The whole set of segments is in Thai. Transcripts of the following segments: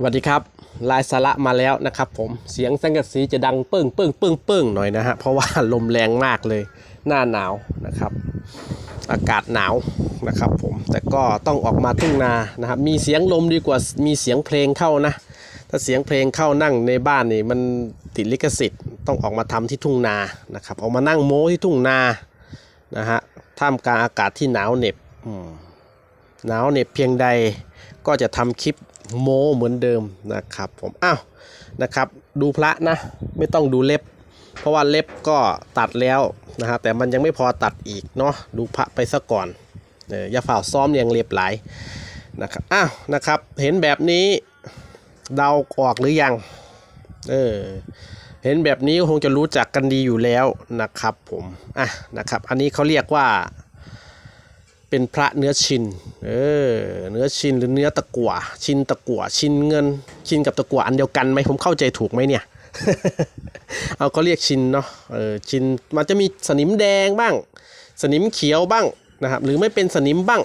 สวัสดีครับลายสาระมาแล้วนะครับผมเสียงสังกะสีจะดังเปิ้งเปิ้งเปิ้งเปิ้งหน่อยนะฮะเพราะว่าลมแรงมากเลยหน้าหนาวนะครับ อากาศหนาวนะครับผมแต่ก็ต้องออกมาทุ่งนานะครับมีเสียงลมดีกว่ามีเสียงเพลงเข้านะ ถ้าเสียงเพลงเข้านั่งในบ้านนี่มันติดลิขสิทธิ์ต้องออกมาทำที่ทุ่งนานะครับออกมานั่งโม้ที่ทุ่งนานะฮะท่ามกลางอากาศที่หนาวเหน็บหนาวเหน็บเพียงใดก็จะทำคลิป โมเหมือนเดิมนะครับผมอ้าวนะครับ ดูพระนะ ไม่ต้องดูเล็บ เพราะว่าเล็บก็ตัดแล้วนะฮะแต่มันยังไม่พอตัดอีกเนาะดูพระไปซะก่อนเอออย่าฝ่าซ้อมเรียงเรียบหลายนะครับอ้าวนะครับเห็นแบบนี้เดาออกหรือยังเออเห็นแบบนี้ก็คงจะรู้จักกันดีอยู่แล้วนะครับผมอะนะครับ อันนี้เขาเรียกว่า เป็นพระเนื้อชิน เออ เนื้อชินหรือเนื้อตะกั่ว ชินตะกั่ว ชินเงิน ชินกับตะกั่วอันเดียวกันไหมผมเข้าใจถูกไหมเนี่ย เอาก็เรียกชินเนาะ เออ ชิน มันจะมีสนิมแดงบ้าง สนิมเขียวบ้างนะครับ หรือไม่เป็นสนิมบ้าง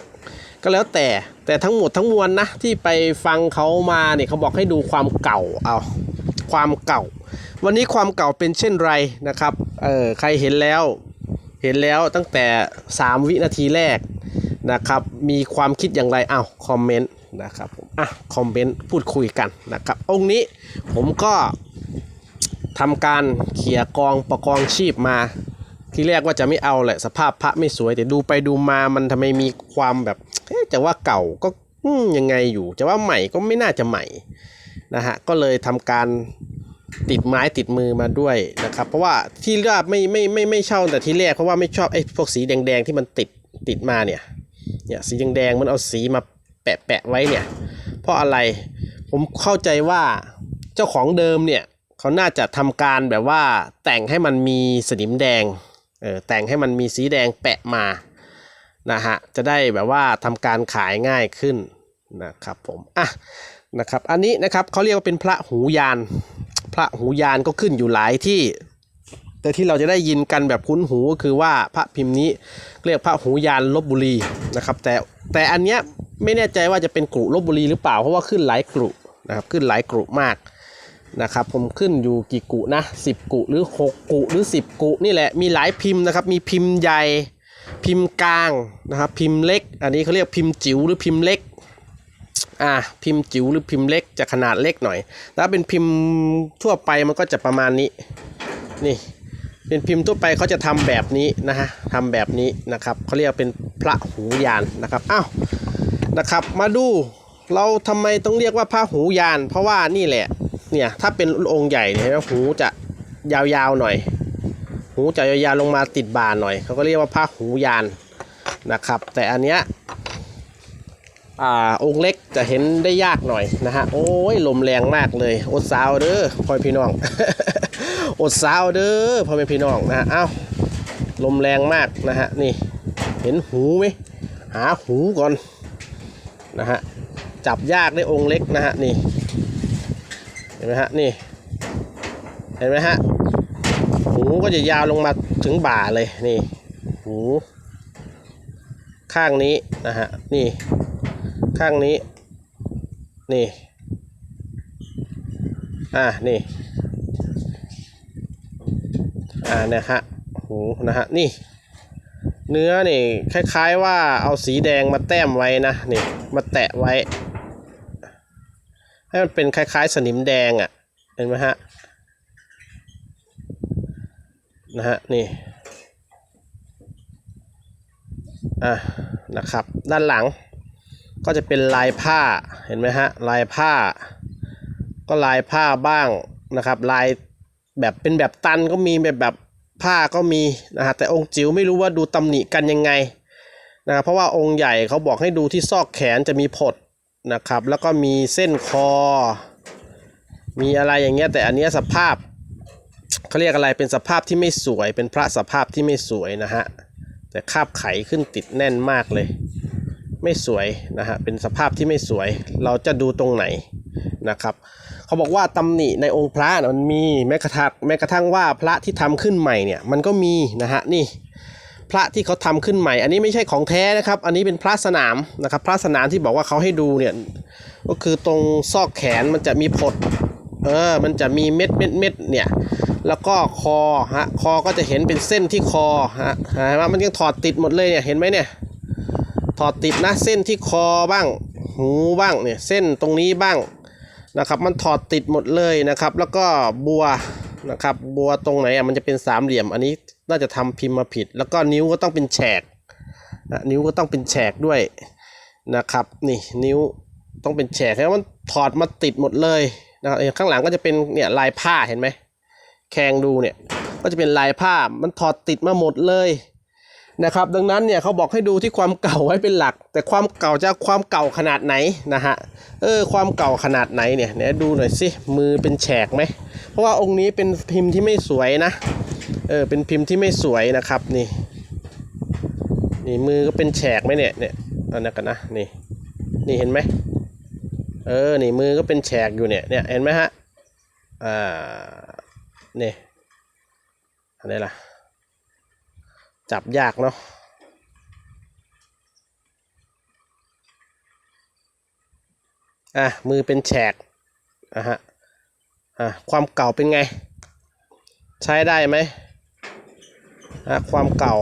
ก็แล้วแต่ แต่ทั้งหมดทั้งมวลนะที่ไปฟังเขามาเนี่ยเขาบอกให้ดูความเก่า เอาความเก่า วันนี้ความเก่าเป็นเช่นไรนะครับ เออ ใครเห็นแล้ว เห็นแล้วตั้งแต่ 3 วินาทีแรก นะครับ มีความคิดอย่างไรอ้าวคอมเมนต์นะครับผมอะคอมเมนต์พูดคุยกันนะครับ องค์นี้ผมก็ทำการเขี่ยกองประกองชีพมาที่แรกว่าจะไม่เอาแหละสภาพพระไม่สวยแต่ดูไปดูมามันทำไมมีความแบบเอ๊ะจะว่าเก่าก็ยังไงอยู่จะว่าใหม่ก็ไม่น่าจะใหม่นะฮะก็เลยทำการติดไม้ติดมือมาด้วยนะครับ เพราะว่าที่เลือกไม่ไม่ไม่ไม่เช่าแต่ที่แรกเพราะว่าไม่ชอบไอ้พวกสีแดงๆที่มันติดติดมาเนี่ย เนี่ยสีแดงๆมันเอาสีมาแปะแปะไว้เนี่ย เพราะอะไรผมเข้าใจว่าเจ้าของเดิมเนี่ยเขาน่าจะทำการแบบว่าแต่งให้มันมีสนิมแดงเออแต่งให้มันมีสีแดงแปะมานะฮะจะได้แบบว่าทำการขายง่ายขึ้นนะครับผมอะนะครับอันนี้นะครับเขาเรียกว่าเป็นพระหูยาน พระหูยานก็ขึ้นอยู่หลายที่ แต่ที่เราจะได้ยินกันแบบคุ้นหูก็คือว่าพระพิมพ์นี้เรียกพระหูยานลบบุรีนะครับ แต่แต่อันเนี้ยไม่แน่ใจว่าจะเป็นกรุลบบุรีหรือเปล่าเพราะว่าขึ้นหลายกรุนะครับขึ้นหลายกรุมากนะครับผมขึ้นอยู่กี่กุนะ10 กุหรือ 6 กุหรือ 10 กุนี่แหละมีหลายพิมพ์นะครับมีพิมพ์ใหญ่พิมพ์กลางนะครับพิมพ์เล็ก อันนี้เขาเรียกพิมพ์จิ๋วหรือพิมพ์เล็กอ่าพิมพ์จิ๋วหรือพิมพ์เล็กจะขนาดเล็กหน่อยถ้าเป็นพิมพ์ทั่วไปมันก็จะประมาณนี้นี่ เป็นพิมพ์ทั่วไปเขาจะทำแบบนี้นะฮะทำแบบนี้นะครับเขาเรียกเป็นพระหูยานนะครับอ้าวนะครับมาดูเราทำไมต้องเรียกว่าพระหูยาน เพราะว่านี่แหละเนี่ยถ้าเป็นองค์ใหญ่เนี่ยหูจะยาวๆหน่อย หูจะยาวๆลงมาติดบ่าหน่อยเขาก็เรียกว่าพระหูยานนะครับ แต่อันเนี้ยอ่าองค์เล็กจะเห็นได้ยากหน่อยนะฮะโอ้ยลมแรงมากเลยอดสาวเด้อพ่อพี่น้อง อดสาวเด้อพ่อแม่พี่น้องนะฮะเอ้าลมแรงมากนะฮะนี่เห็นหูไหมหาหูก่อนนะฮะจับยากได้องค์เล็กนะฮะนี่เห็นไหมฮะนี่เห็นไหมฮะหูก็จะยาวลงมาถึงบ่าเลยนี่หูข้างนี้นะฮะนี่ข้างนี้นี่อ่านี่ อ่านี่ยฮะหูนะฮะนี่ เนื้อนี่คล้ายๆว่าเอาสีแดงมาแต้มไว้นะนี่มาแตะไว้ ให้มันเป็นคล้ายๆสนิมแดงอะ่ะเห็นไหมฮะนะฮะนี่อะนะครับด้านหลังก็จะเป็นลายผ้าเห็นไหมฮะลายผ้า ก็ลายผ้าบ้างนะครับ ลายแบบเป็นแบบตันก็มีแบบแบบ ผ้าก็มีนะฮะแต่องค์จิ๋วไม่รู้ว่าดูตำหนิกันยังไงนะครับเพราะว่าองค์ใหญ่เขาบอกให้ดูที่ซอกแขนจะมีผดนะครับ แล้วก็มีเส้นคอ มีอะไรอย่างเงี้ยแต่อันเนี้ยสภาพเขาเรียกอะไรเป็นสภาพที่ไม่สวย เป็นพระสภาพที่ไม่สวยนะฮะแต่คาบไขขึ้นติดแน่นมากเลย ไม่สวยนะฮะเป็นสภาพที่ไม่สวย เราจะดูตรงไหนนะครับ เขาบอกว่าตำหนิในองค์พระนะมันมีแม้กระทั่งแม้กระทั่งว่าพระที่ทำขึ้นใหม่เนี่ยมันก็มีนะฮะนี่ พระที่เขาทำขึ้นใหม่ อันนี้ไม่ใช่ของแท้นะครับ อันนี้เป็นพระสนามนะครับ พระสนามที่บอกว่าเขาให้ดูเนี่ยก็คือตรงซอกแขนมันจะมีผดเออมันจะมีเม็ดเม็ดเม็ดเนี่ยแล้วก็คอฮะคอก็จะเห็นเป็นเส้นที่คอฮะเห็นไหมมันยังถอดติดหมดเลยเนี่ยเห็นไหมเนี่ยถอดติดนะเส้นที่คอบ้างหูบ้างเนี่ยเส้นตรงนี้บ้าง นะครับมันถอดติดหมดเลยนะครับ แล้วก็บัวนะครับบัวตรงไหนอะมันจะเป็นสามเหลี่ยม อันนี้น่าจะทำพิมพ์มาผิด แล้วก็นิ้วก็ต้องเป็นแฉกนะนิ้วก็ต้องเป็นแฉกด้วยนะครับนี่นิ้วต้องเป็นแฉกแล้วมันถอดมาติดหมดเลยนะครับข้างหลังก็จะเป็นเนี่ยลายผ้าเห็นไหมแคงดูเนี่ยก็จะเป็นลายผ้ามันถอดติดมาหมดเลย นะครับ ดังนั้นเนี่ยเขาบอกให้ดูที่ความเก่าไว้เป็นหลัก แต่ความเก่าจะความเก่าขนาดไหนนะฮะเออความเก่าขนาดไหนเนี่ยเนี่ยดูหน่อยสิมือเป็นแฉกไหมเพราะว่าองค์นี้เป็นพิมพ์ที่ไม่สวยนะเออเป็นพิมพ์ที่ไม่สวยนะครับนี่นี่มือก็เป็นแฉกไหมเนี่ยเนี่ยอันนั้นกันนะนี่นี่เห็นไหมเออนี่มือก็เป็นแฉกอยู่เนี่ยเนี่ยเห็นไหมฮะอ่านี่อันนี้ล่ะ จับยากเนาะอะมือเป็นแฉกอะฮะอะความเก่าเป็นไง ใช้ได้ไหมอะความเก่า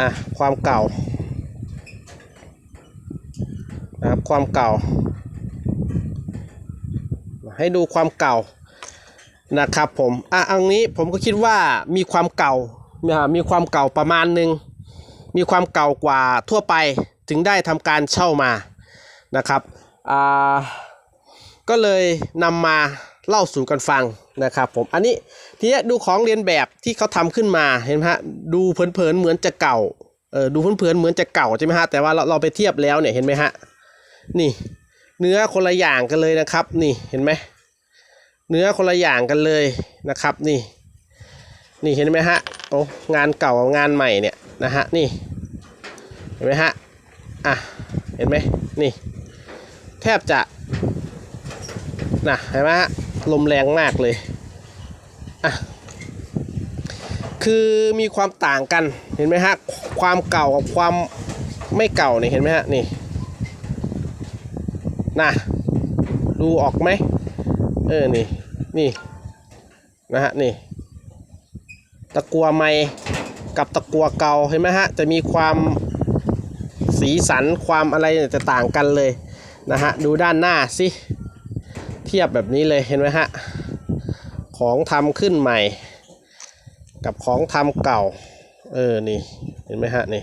อะความเก่านะครับความเก่า ให้ดูความเก่า นะครับผมอะอันนี้ผมก็คิดว่ามีความเก่ามีความเก่าประมาณหนึ่งมีความเก่ากว่าทั่วไปถึงได้ทำการเช่ามานะครับอ่าก็เลยนำมาเล่าสู่กันฟังนะครับผมอันนี้ทีนี้ดูของเรียนแบบที่เขาทำขึ้นมาเห็นไหมฮะดูเผินๆเหมือนจะเก่าเออดูเผินๆเหมือนจะเก่าใช่ไหมฮะแต่ว่าเราเราไปเทียบแล้วเนี่ยเห็นไหมฮะนี่เนื้อคนละอย่างกันเลยนะครับ นี่เห็นไหม เนื้อคนละอย่างกันเลยนะครับนี่ นี่เห็นไหมฮะโอ้งานเก่ากับงานใหม่เนี่ยนะฮะนี่เห็นไหมฮะอะเห็นไหมนี่ แทบจะนะเห็นไหมฮะลมแรงมากเลยอะคือมีความต่างกันเห็นไหมฮะความเก่ากับความไม่เก่าเนี่ยเห็นไหมฮะนี่นะดูออกไหม เออนี่นี่นะฮะนี่ ตะกัวใหม่กับตะกัวเก่าเห็นไหมฮะจะมีความสีสันความอะไรจะต่างกันเลยนะฮะดูด้านหน้าสิเทียบแบบนี้เลยเห็นไหมฮะของทำขึ้นใหม่ กับของทำเก่า เออนี่เห็นไหมฮะนี่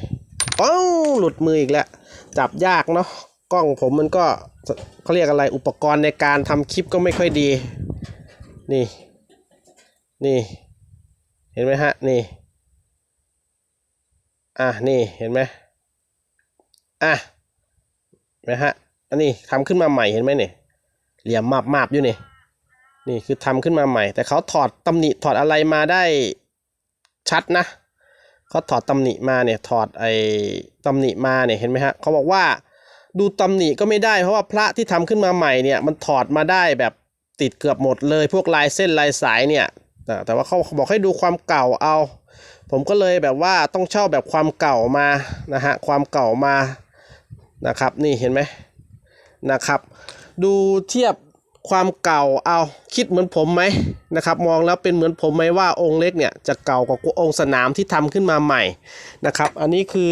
อ้าวหลุดมืออีกแล้วจับยากเนาะกล้องผมมันก็ เขาเรียกอะไรอุปกรณ์ในการทำคลิปก็ไม่ค่อยดี นี่ นี่ เห็นไหมฮะ นี่ อะ นี่ เห็นไหมอะเห็นไหมฮะ อันนี้ทำขึ้นมาใหม่เห็นไหมเนี่ย เหลี่ยมมาบมาบอยู่นี่ นี่คือทำขึ้นมาใหม่ แต่เขาถอดตำหนิถอดอะไรมาได้ชัดนะเขาถอดตำหนิมาเนี่ย ถอดไอ้ตำหนิมาเนี่ย เห็นไหมฮะ เขาบอกว่า ดูตำหนิก็ไม่ได้เพราะว่าพระที่ทำขึ้นมาใหม่เนี่ยมันถอดมาได้แบบติดเกือบหมดเลย พวกลายเส้นลายสายเนี่ยแต่แต่ว่าเขาบอกให้ดูความเก่าเอา ผมก็เลยแบบว่าต้องเช่าแบบความเก่ามานะฮะความเก่ามานะครับนี่เห็นไหมนะครับ ดูเทียบ ความเก่าเอาคิดเหมือนผมไหมนะครับ มองแล้วเป็นเหมือนผมไหมว่าองค์เล็กเนี่ยจะเก่ากว่าองค์สนามที่ทำขึ้นมาใหม่นะครับ อันนี้คือ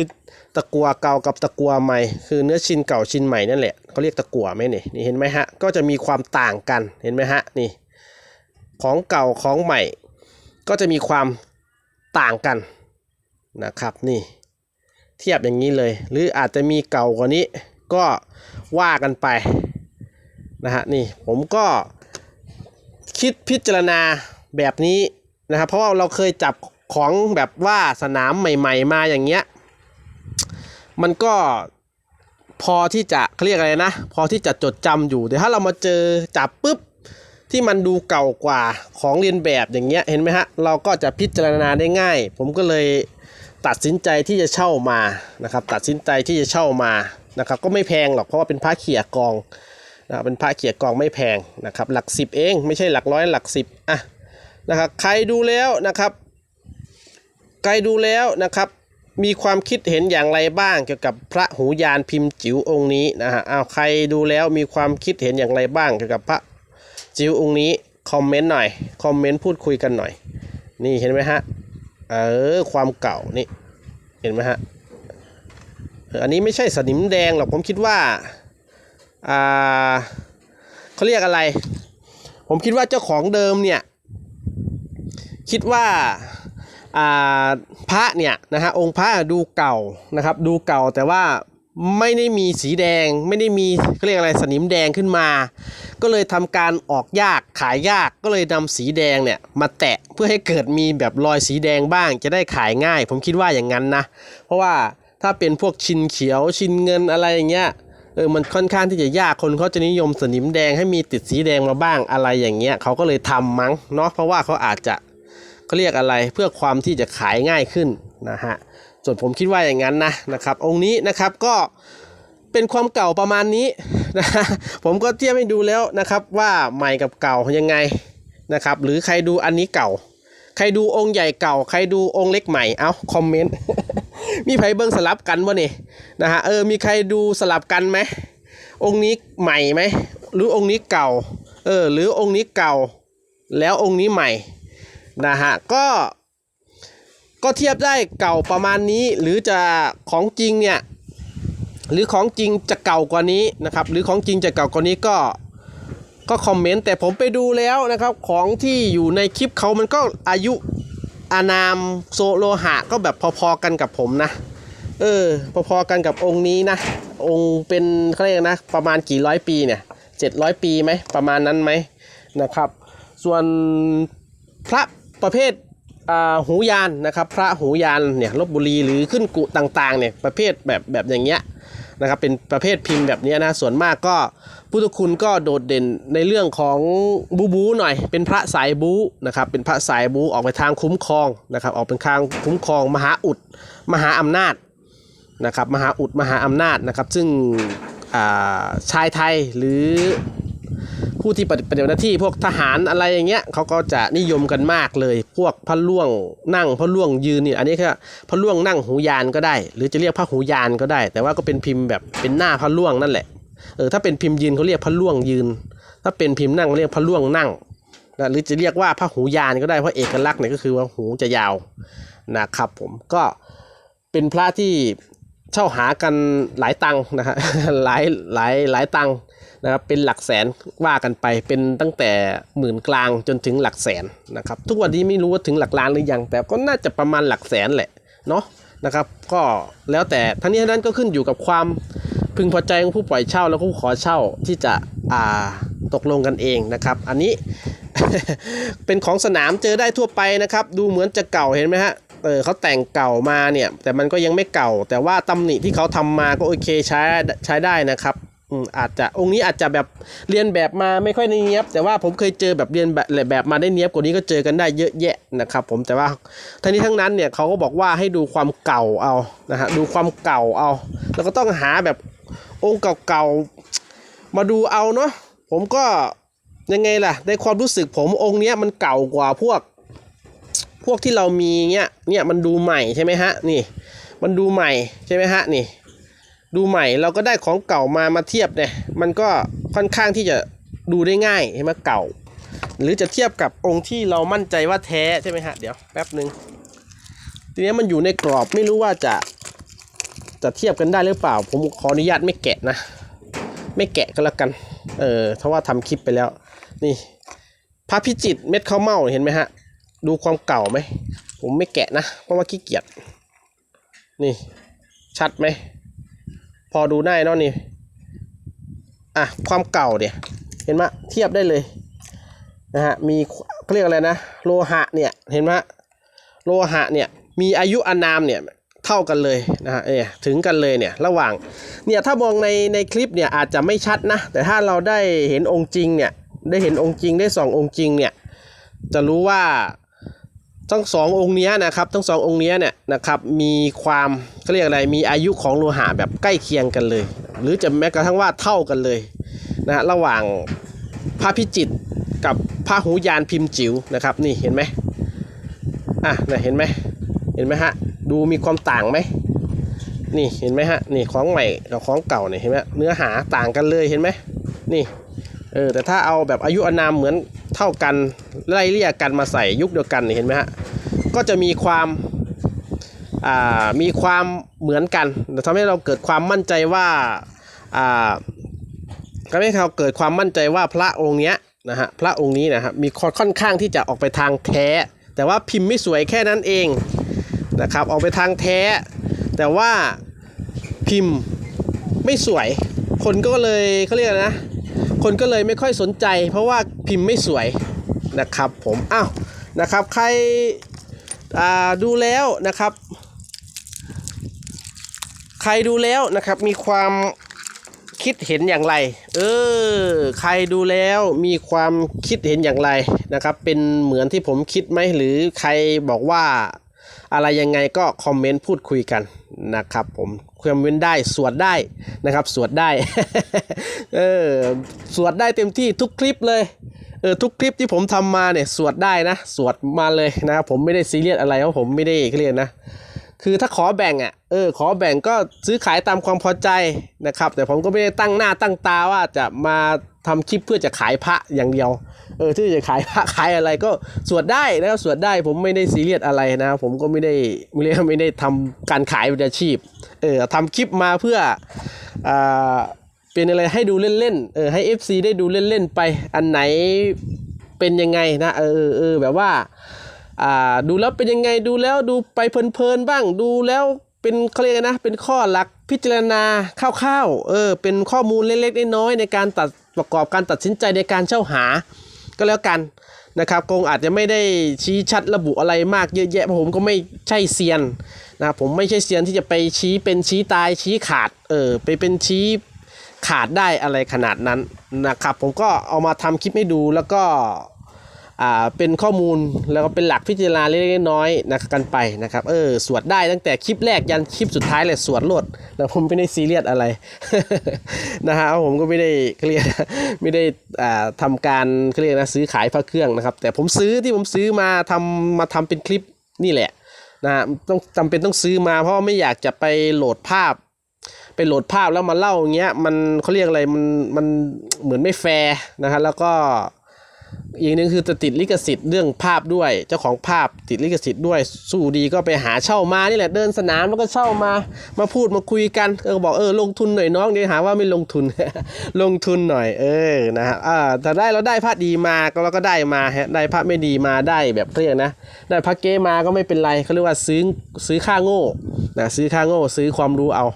ตะกัวเก่ากับตะกัวใหม่ คือเนื้อชิ้นเก่าชิ้นใหม่นั่นแหละเขาเรียกตะกัวไหมนี่นี่เห็นไหมฮะก็จะมีความต่างกันเห็นไหมฮะนี่ของเก่าของใหม่ ก็จะมีความต่างกันนะครับนี่เทียบอย่างนี้เลย หรืออาจจะมีเก่ากว่านี้ ก็ว่ากันไป นะฮะนี่ผมก็คิดพิจารณาแบบนี้นะครับเพราะว่าเราเคยจับของแบบว่าสนามใหม่ ๆ มาอย่างเงี้ยมันก็พอที่จะเรียกอะไรนะ พอที่จะจดจำอยู่แต่ถ้าเรามาเจอจับปุ๊บที่มันดูเก่ากว่าของเรียนแบบอย่างเงี้ยเห็นไหมฮะเราก็จะพิจารณาได้ง่าย ผมก็เลยตัดสินใจที่จะเช่ามานะครับ ตัดสินใจที่จะเช่ามานะครับ ก็ไม่แพงหรอกเพราะว่าเป็นผ้าเขี่ยกอง นะเป็นผ้าเขี่ยกองไม่แพงนะครับ หลักสิบเองไม่ใช่หลักร้อยหลักสิบอะนะครับใครดูแล้วนะครับใครดูแล้วนะครับ มีความคิดเห็นอย่างไรบ้าง เกี่ยวกับพระหูยานพิมพ์จิ๋วองค์นี้นะฮะเอาใครดูแล้วมีความคิดเห็นอย่างไรบ้าง เกี่ยวกับพระจิ๋วองค์นี้คอมเมนต์หน่อยคอมเมนต์พูดคุยกันหน่อย นี่เห็นไหมฮะเออความเก่านี่เห็นไหมฮะอันนี้ไม่ใช่สนิมแดงหรอกผมคิดว่า อ่าเขาเรียกอะไร ผมคิดว่าเจ้าของเดิมเนี่ยคิดว่าพระเนี่ยนะฮะองค์พระดูเก่านะครับ ดูเก่าแต่ว่าไม่ได้มีสีแดง ไม่ได้มีเขาเรียกอะไรสนิมแดงขึ้นมา ก็เลยทำการออกยากขายยากก็เลยนำสีแดงเนี่ยมาแตะเพื่อให้เกิดมีแบบรอยสีแดงบ้าง จะได้ขายง่าย ผมคิดว่าอย่างนั้นนะ เพราะว่าถ้าเป็นพวกชินเขียวชินเงินอะไรอย่างเงี้ย ออมันค่อนข้างที่จะยากคนเขาจะนิยมสนิมแดงให้มีติดสีแดงมาบ้างอะไรอย่างเงี้ยเขาก็เลยทำมั้งเนาะเพราะว่าเขาอาจจะเขาเรียกอะไรเพื่อความที่จะขายง่ายขึ้นนะฮะส่วนผมคิดว่าอย่างนั้นนะนะครับ องค์นี้นะครับก็เป็นความเก่าประมาณนี้นะฮะผมก็เทียบให้ดูแล้วนะครับว่าใหม่กับเก่ายังไงนะครับ หรือใครดูอันนี้เก่า ใครดูองค์ใหญ่เก่า ใครดูองค์เล็กใหม่ เอาคอมเมนต์ มีไผเบิ้งสลับกันวะนี่นะฮะ เออ มีใครดูสลับกันไหม องค์นี้ใหม่ไหม หรือองค์นี้เก่า เออ หรือองค์นี้เก่า แล้วองค์นี้ใหม่ นะฮะ ก็ ก็เทียบได้เก่าประมาณนี้ หรือจะของจริงเนี่ย หรือของจริงจะเก่ากว่านี้นะครับ หรือของจริงจะเก่ากว่านี้ก็ ก็คอมเมนต์แต่ผมไปดูแล้วนะครับของที่อยู่ในคลิปเขามันก็อายุอานามโซโลหะก็แบบพอๆกันกับผมนะเออพอๆกันกับองค์นี้นะ องค์เป็นเขาเรียกนะประมาณกี่ร้อยปีเนี่ยเจ็ดร้อยปีไหมประมาณนั้นไหมนะครับ ส่วนพระประเภทอ่าหูยานนะครับ พระหูยานเนี่ยลบบุรีหรือขึ้นกุต่างๆเนี่ยประเภทแบบแบบอย่างเงี้ย นะครับเป็นประเภทพิมพ์แบบนี้นะส่วนมากก็พุทธคุณก็โดดเด่นในเรื่องของบูบูหน่อย เป็นพระสายบูนะครับเป็นพระสายบูออกไปทางคุ้มครองนะครับออกเป็นทางคุ้มครองมหาอุดมหาอำนาจนะครับมหาอุดมหาอำนาจนะครับซึ่งอ่าชายไทยหรือ ผู้ที่ปฏิบัติหน้าที่พวกทหารอะไรอย่างเงี้ยเขาก็จะนิยมกันมากเลย พวกพระล่วงนั่งพระล่วงยืนนี่อันนี้คือพระล่วงนั่งหูยานก็ได้ หรือจะเรียกพระหูยานก็ได้ แต่ว่าก็เป็นพิมพ์แบบเป็นหน้าพระล่วงนั่นแหละเออถ้าเป็นพิมพ์ยืนเขาเรียกพระล่วงยืน ถ้าเป็นพิมพ์นั่งเขาเรียกพระล่วงนั่งนะหรือจะเรียกว่าพระหูยานก็ได้เพราะเอกลักษณ์เนี่ยก็คือว่าหูจะยาวนะครับผมก็เป็นพระที่ เช่าหากันหลายตังค์นะฮะหลายหลายหลายตังค์นะครับเป็นหลักแสนว่ากันไปเป็นตั้งแต่หมื่นกลางจนถึงหลักแสนนะครับทุกวันนี้ไม่รู้ว่าถึงหลักล้านหรือยัง แต่ก็น่าจะประมาณหลักแสนแหละเนาะนะครับก็แล้วแต่ทั้งนี้ทั้งนั้นก็ขึ้นอยู่กับความพึงพอใจของผู้ปล่อยเช่าและผู้ขอเช่าที่จะอ่าตกลงกันเองนะครับ อันนี้เป็นของสนามเจอได้ทั่วไปนะครับ ดูเหมือนจะเก่าเห็นไหมฮะ เออเขาแต่งเก่ามาเนี่ย แต่มันก็ยังไม่เก่า แต่ว่าตำหนิที่เขาทำมาก็โอเคใช้ใช้ได้นะครับอืมอาจจะองค์นี้อาจจะแบบเรียนแบบมาไม่ค่อยเนียบ แต่ว่าผมเคยเจอแบบเรียนแบบแบบมาได้เนียบกว่านี้ก็เจอกันได้เยอะแยะนะครับ ผมแต่ว่าทั้งนี้ทั้งนั้นเนี่ยเขาก็บอกว่าให้ดูความเก่าเอานะฮะดูความเก่าเอา แล้วก็ต้องหาแบบองค์เก่าๆมาดูเอาเนาะผมก็ยังไงล่ะในความรู้สึกผมองค์เนี้ยมันเก่ากว่าพวก พวกที่เรามีเนี้ยเนี่ยมันดูใหม่ใช่ไหมฮะนี่ มันดูใหม่ใช่ไหมฮะนี่ ดูใหม่เราก็ได้ของเก่ามามาเทียบเนี่ยมันก็ค่อนข้างที่จะดูได้ง่ายใช่ไหมเก่า หรือจะเทียบกับองค์ที่เรามั่นใจว่าแท้ใช่ไหมฮะเดี๋ยวแป๊บหนึ่งทีนี้มันอยู่ในกรอบไม่รู้ว่าจะจะเทียบกันได้หรือเปล่า ผมขออนุญาตไม่แกะนะ ไม่แกะก็แล้วกัน เออเพราะว่าทำคลิปไปแล้ว นี่พระพิจิตรเม็ดข้าวเม่าเห็นไหมฮะ ดูความเก่าไหม ผมไม่แกะนะ เพราะว่าขี้เกียจ นี่ ชัดไหม พอดูได้นอนี่ อะ ความเก่าเนี่ย เห็นไหมเทียบได้เลย นะฮะ มีเขาเรียกอะไรนะ โลหะเนี่ย เห็นไหมโลหะเนี่ย มีอายุอานามเนี่ยเท่ากันเลยนะฮะเนี่ยถึงกันเลยเนี่ยระหว่างเนี่ยถ้ามองในในคลิปเนี่ยอาจจะไม่ชัดนะ แต่ถ้าเราได้เห็นองค์จริงเนี่ยได้เห็นองค์จริงได้ส่ององค์จริงเนี่ยจะรู้ว่า ทั้งสององค์นี้นะครับทั้งสององค์นี้เนี่ยนะครับมีความเขาเรียกอะไรมีอายุของโลหะแบบใกล้เคียงกันเลย หรือจะแม้กระทั่งว่าเท่ากันเลยนะฮะระหว่างพระพิจิตกับพระหูยานพิมพ์จิ๋วนะครับนี่เห็นไหมอะเนี่ยเห็นไหมเห็นไหมฮะดูมีความต่างไหมนี่เห็นไหมฮะนี่ของใหม่กับของเก่าเนี่ยเห็นไหมเนื้อหาต่างกันเลยเห็นไหมนี่เออแต่ถ้าเอาแบบอายุอานามเหมือน เท่ากันไล่เลี่ยกกันมาใส่ยุคเดียวกันเห็นไหมฮะก็จะมีความามีความเหมือนกันทำให้เราเกิดความมั่นใจว่าทำให้เราเกิดความมั่นใจว่าพระองค์เนี้ยนะฮะพระองค์นี้นะครับมีค่อนข้างที่จะออกไปทางแท้ แต่ว่าพิมพ์ไม่สวยแค่นั้นเองนะครับออกไปทางแท้ แต่ว่าพิมพ์ไม่สวย คนก็เลยเขาเรียกนะ คนก็เลยไม่ค่อยสนใจ เพราะว่าพิมพ์ไม่สวยนะครับผมอ้าวนะครับใครดูแล้วนะครับ ใครดูแล้วนะครับมีความคิดเห็นอย่างไร เออ ใครดูแล้วมีความคิดเห็นอย่างไรนะครับ เป็นเหมือนที่ผมคิดไหมหรือใครบอกว่า อะไรยังไงก็คอมเมนต์พูดคุยกันนะครับผมคอมเมนต์ได้สวดได้นะครับ สวดได้เออสวดได้เต็มที่ทุกคลิปเลยเออทุกคลิปที่ผมทำมาเนี่ยสวดได้นะ สวดมาเลยนะครับผมไม่ได้ซีเรียสอะไรเพราะผมไม่ได้เครียดนะ คือถ้าขอแบ่งอะเออขอแบ่งก็ซื้อขายตามความพอใจนะครับ แต่ผมก็ไม่ได้ตั้งหน้าตั้งตาว่าจะมาทำคลิปเพื่อจะขายพระอย่างเดียวเออที่จะขายพระขายอะไรก็สวดได้นะครับสวดได้ผมไม่ได้ซีเรียสอะไรนะ ผมก็ไม่ได้ไม่ได้ไม่ได้ทำการขายเป็นอาชีพเออทำคลิปมาเพื่ออ่าเป็นอะไรให้ดูเล่นๆเออให้ FC ได้ดูเล่นๆไปอันไหนเป็นยังไงนะเออเออแบบว่า อ่าดูแล้วเป็นยังไงดูแล้วดูไปเพลินๆบ้างดูแล้วเป็นเขาเรียกนะเป็นข้อหลักพิจารณาคร่าวๆเออเป็นข้อมูลเล็กๆน้อยๆในการตัดประกอบการตัดสินใจในการเช่าหาก็แล้วกันนะครับคงอาจจะไม่ได้ชี้ชัดระบุอะไรมากเยอะแยะเพราะผมก็ไม่ใช่เซียนนะผมไม่ใช่เซียนที่จะไปชี้เป็นชี้ตายชี้ขาดเออไปเป็นชี้ขาดได้อะไรขนาดนั้นนะครับผมก็เอามาทำคลิปให้ดูแล้วก็ เป็นข้อมูลแล้วก็เป็นหลักพิจารณาเล็กๆน้อยๆนะกันไปนะครับเออสวดได้ตั้งแต่คลิปแรกยันคลิปสุดท้ายเลยสวดโลดแล้วผมไม่ได้ซีเรียสอะไรนะฮะผมก็ไม่ได้เครียดไม่ได้อ่าทำการเขาเรียกนะซื้อขายพระเครื่องนะครับ แต่ผมซื้อที่ผมซื้อมาทำมาทำเป็นคลิปนี่แหละนะฮะต้องจำเป็นต้องซื้อมาเพราะไม่อยากจะไปโหลดภาพ ไปโหลดภาพแล้วมาเล่าอย่างเงี้ยมันเขาเรียกอะไรมันมันเหมือนไม่แฟร์นะฮะแล้วก็ อีกหนึ่งคือจะติดลิขสิทธิ์เรื่องภาพด้วย เจ้าของภาพติดลิขสิทธิ์ด้วยสู้ดีก็ไปหาเช่ามานี่แหละเดินสนามแล้วก็เช่ามามาพูดมาคุยกันเออบอกเออลงทุนหน่อยน้องเดี๋ยวหาว่าไม่ลงทุน ลงทุนหน่อย เออนะฮะอ่าแต่ได้เราได้พระดีมาก็เราก็ได้มาฮะได้พระไม่ดีมาได้แบบเขาเรียกนะ ได้พระเก้มาก็ไม่เป็นไรเขาเรียกว่าซื้อซื้อค่าโง่นะซื้อค่าโง่ซื้อความรู้เอา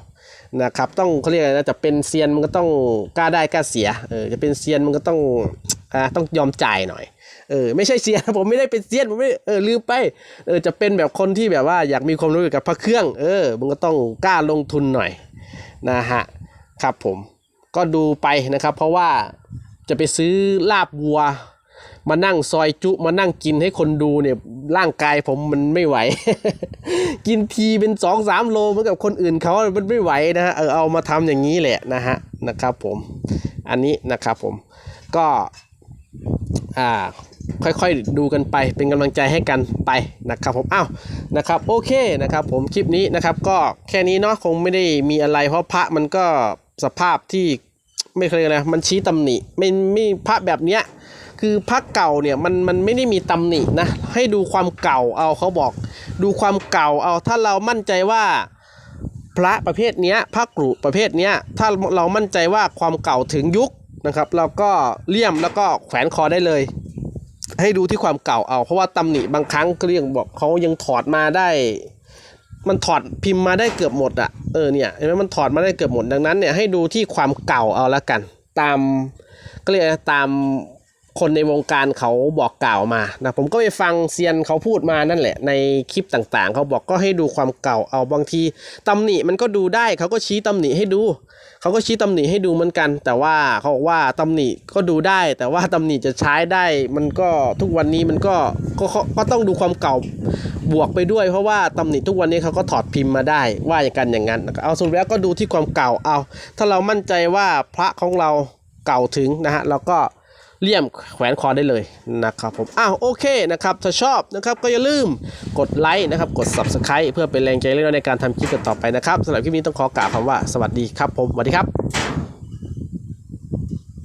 นะครับต้องเขาเรียกอะไรนะจะเป็นเซียนมันก็ต้องกล้าได้กล้าเสียเออจะเป็นเซียนมันก็ต้อง อ่าต้องยอมจ่ายหน่อยเออไม่ใช่เซียนผมไม่ได้เป็นเซียนผมไม่เออลืมไปเออจะเป็นแบบคนที่แบบว่าอยากมีความรู้เกี่ยวกับพระเครื่อง เออมันก็ต้องกล้าลงทุนหน่อยนะฮะครับผมก็ดูไปนะครับ เพราะว่าจะไปซื้อลาบวัว มานั่งซอยจุมานั่งกินให้คนดูเนี่ยร่างกายผมมันไม่ไหว กินทีเป็นสองสามโลเหมือนกับคนอื่นเขามันไม่ไหวนะฮะเออเอามาทำอย่างนี้แหละนะฮะนะครับผมอันนี้นะครับผมก็ อ่าค่อยๆดูกันไปเป็นกำลังใจให้กันไปนะครับผมอ้าวนะครับโอเคนะครับผมคลิปนี้นะครับก็แค่นี้เนาะคงไม่ได้มีอะไร เพราะพระมันก็สภาพที่ไม่เคยนะมันชี้ตำหนิไม่ไม่พระแบบเนี้ยคือพระเก่าเนี่ยมันมันไม่ได้มีตำหนินะให้ดูความเก่าเอาเขาบอก ดูความเก่าเอาถ้าเรามั่นใจว่าพระประเภทเนี้ยพระกรุประเภทเนี้ยถ้าเรามั่นใจว่าความเก่าถึงยุค นะครับเราก็เลี่ยมแล้วก็แขวนคอได้เลย ให้ดูที่ความเก่าเอา เพราะว่าตำหนิบางครั้งก็เรียกบอกเขายังถอดมาได้ มันถอดพิมพ์มาได้เกือบหมดอะเออเนี่ยเห็นไหมมันถอดมาได้เกือบหมดดังนั้นเนี่ยให้ดูที่ความเก่าเอาละกัน ตามก็เรียกตาม คนในวงการเขาบอกกล่าวมานะผมก็ไปฟังเซียนเขาพูดมานั่นแหละ ในคลิปต่างๆ เขาบอกก็ให้ดูความเก่าเอาบางทีตำหนิมันก็ดูได้เขาก็ชี้ตำหนิให้ดู เขาก็ชี้ตำหนิให้ดูเหมือนกัน แต่ว่าเขาบอกว่าตำหนิก็ดูได้ แต่ว่าตำหนิจะใช้ได้ มันก็ทุกวันนี้มันก็ก็ก็ก็ต้องดูความเก่าบวกไปด้วย เพราะว่าตำหนิทุกวันนี้เขาก็ถอดพิมพ์มาได้ว่าอย่างกันอย่างนั้นเอาสรุปแล้วก็ดูที่ความเก่าเอา ถ้าเรามั่นใจว่าพระของเราเก่าถึงนะฮะเราก็ เลี่ยมแขวนคอได้เลยนะครับผมอ้าวโอเคนะครับถ้าชอบนะครับก็อย่าลืมกดไลค์นะครับกด subscribe เพื่อเป็นแรงใจเล่นในการทำคลิปต่อไปนะครับสำหรับคลิปนี้ต้องขอกล่าวคำว่าสวัสดีครับผมสวัสดีครับ